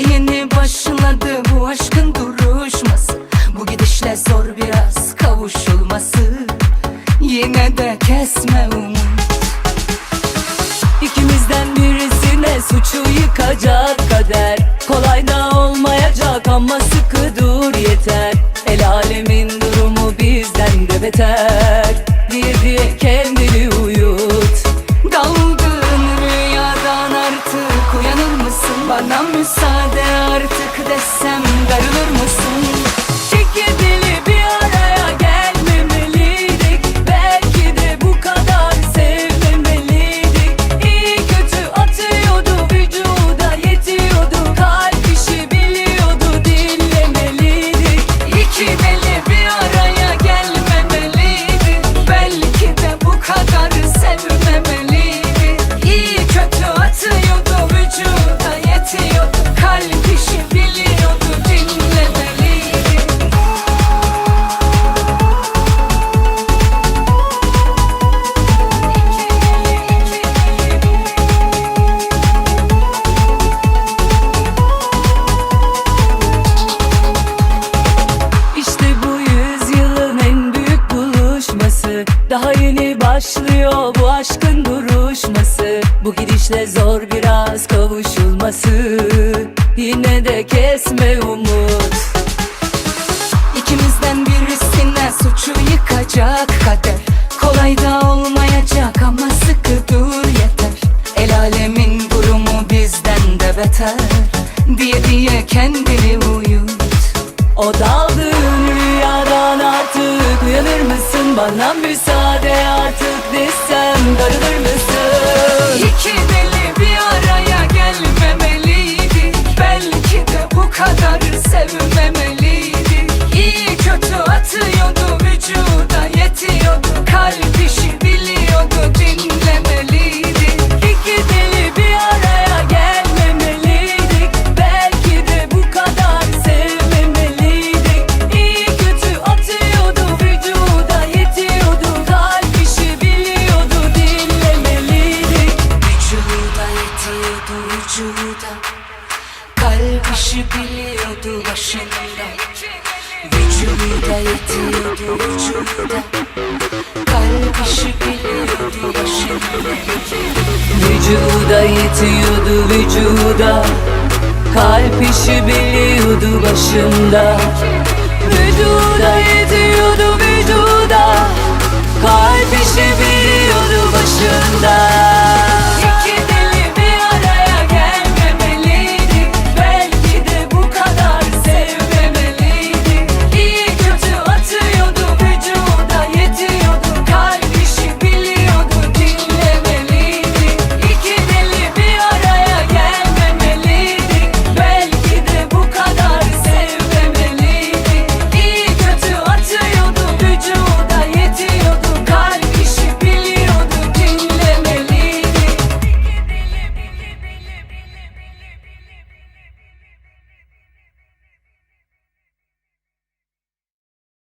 yeni başladı bu aşkın duruşması. Bu gidişle zor biraz kavuşulması. Yine de kesme umut. İkimizden birisine suçu yıkacak kader. Kolay da olmayacak ama sıkı dur yeter. El alemin durumu bizden de beter. Bana müsaade artık desem darılır mısın? Kalp işi biliyordu dinlemeliydi İşte bu yüzyılın en büyük buluşması Daha yeni başlıyor bu aşkın duruşması. Bu gidişle zor biraz kavuşulması. Yine de kesme umut. İkimizden birisine suçu yıkacak kader. Kolay da olmayacak ama sıkı dur yeter. El alemin durumu bizden de beter. Diye diye kendini uyut. O daldığın rüyadan artık uyanır mısın? Bana müsaade artık başında Vücuda yetiyordu vücuda Kalp işi biliyordu başında Vücuda yetiyordu vücuda. Kalp işi biliyordu başında Vücuda yetiyordu vücuda. Kalp işi biliyordu